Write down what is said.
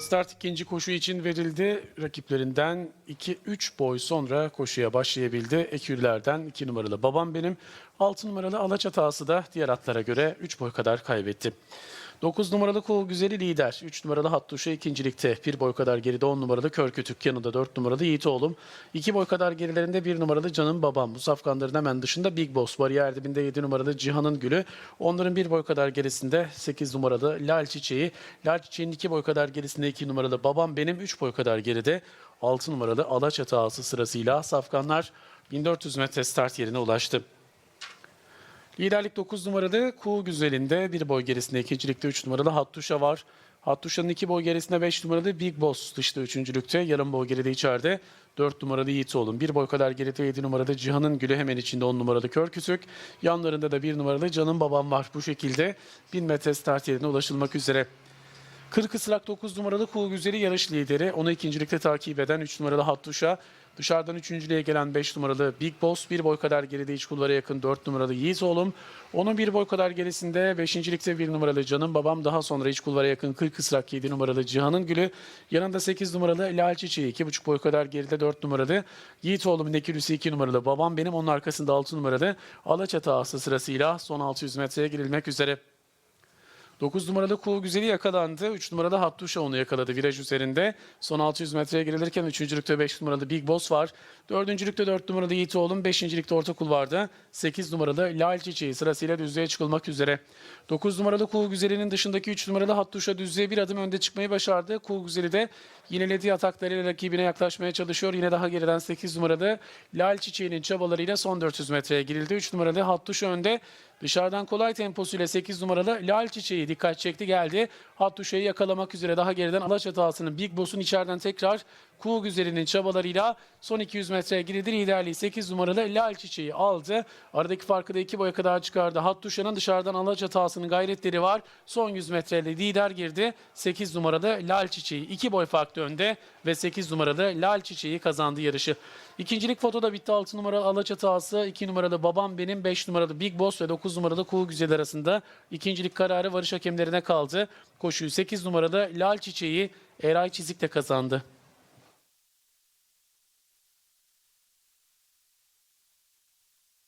Start ikinci koşu için verildi. Rakiplerinden 2-3 boy sonra koşuya başlayabildi. Ekürlerden 2 numaralı babam benim. 6 numaralı Alaçatağ'sı da diğer atlara göre 3 boy kadar kaybetti. 9 numaralı Kul Güzeli lider. 3 numaralı Hattuşa ikincilikte. 1 boy kadar geride 10 numaralı Körkütük. Yanında 4 numaralı Yiğit oğlum. 2 boy kadar gerilerinde 1 numaralı Canım Babam. Bu safkanların hemen dışında Big Boss. Bariyer dibinde 7 numaralı Cihan'ın Gülü. Onların 1 boy kadar gerisinde 8 numaralı Lal Çiçeği. Lal Çiçeği'nin 2 boy kadar gerisinde 2 numaralı Babam Benim. 3 boy kadar geride 6 numaralı Alaçatı ağası sırasıyla safkanlar 1400 metre start yerine ulaştı. Liderlik 9 numaralı Kuğu Güzel'inde bir boy gerisinde ikincilikte 3 numaralı Hattuşa var. Hattuşa'nın 2 boy gerisinde 5 numaralı Big Boss dışta üçüncülükte. Yarım boy geride içeride 4 numaralı Yiğit Oğlum. 1 boy kadar geride 7 numaralı Cihan'ın Gülü hemen içinde 10 numaralı Kör Kütük. Yanlarında da 1 numaralı Canım Babam var. Bu şekilde 1000 metre start yerine ulaşılmak üzere. 40 ıslak 9 numaralı Kuğu Güzeli yarış lideri. Onu ikincilikte takip eden 3 numaralı Hattuşa. Dışarıdan üçüncülüğe gelen 5 numaralı Big Boss. Bir boy kadar geride iç kulvara yakın 4 numaralı Yiğit oğlum. Onun bir boy kadar gerisinde 5. ligde 1 numaralı Canım Babam. Daha sonra iç kulvara yakın 40 ısrak 7 numaralı Cihan'ın Gülü. Yanında 8 numaralı Lal Çiçeği. 2,5 boy kadar geride 4 numaralı Yiğit oğlumun ekürüsü 2 numaralı Babam benim. Onun arkasında 6 numaralı Alaçatı ağası sırasıyla son 600 metreye girilmek üzere. 9 numaralı Kuğu Güzeli yakalandı. 3 numaralı Hattuşa onu yakaladı viraj üzerinde. Son 600 metreye girilirken 3. lükte 5 numaralı Big Boss var. 4. lükte 4 numaralı Yiğit Oğlum. 5. lükte orta kulvarda 8 numaralı Lal Çiçeği sırasıyla düzlüğe çıkılmak üzere. 9 numaralı Kuğu Güzeli'nin dışındaki 3 numaralı Hattuşa düzlüğe bir adım önde çıkmayı başardı. Kuğu Güzeli de yinelediği ataklarıyla rakibine yaklaşmaya çalışıyor. Yine daha geriden 8 numaralı Lal Çiçeği'nin çabalarıyla son 400 metreye girildi. 3 numaralı Hattuşa önde. Dışarıdan kolay temposuyla 8 numaralı Lal Çiçeği dikkat çekti geldi. Hattuşa'yı yakalamak üzere daha geriden Alaçatı Big Boss'un içeriden tekrar Kuğu Güzeli'nin çabalarıyla son 200 metreye girildi. Liderliği 8 numaralı Lal Çiçeği aldı. Aradaki farkı da 2 boya kadar çıkardı. Hattuşa'nın dışarıdan Alaçatı ağasının gayretleri var. Son 100 metrede lider girdi. 8 numaralı Lal Çiçeği 2 boy farklı önde ve 8 numaralı Lal Çiçeği kazandı yarışı. İkincilik fotoda bitti. 6 numaralı Alaçatı ağası, 2 numaralı Babam Benim, 5 numaralı Big Boss ve 9 numaralı Kuğu Güzel arasında ikincilik kararı varış hakemlerine kaldı. Koşuyu 8 numaralı Lal Çiçeği Eray Çizik'le kazandı.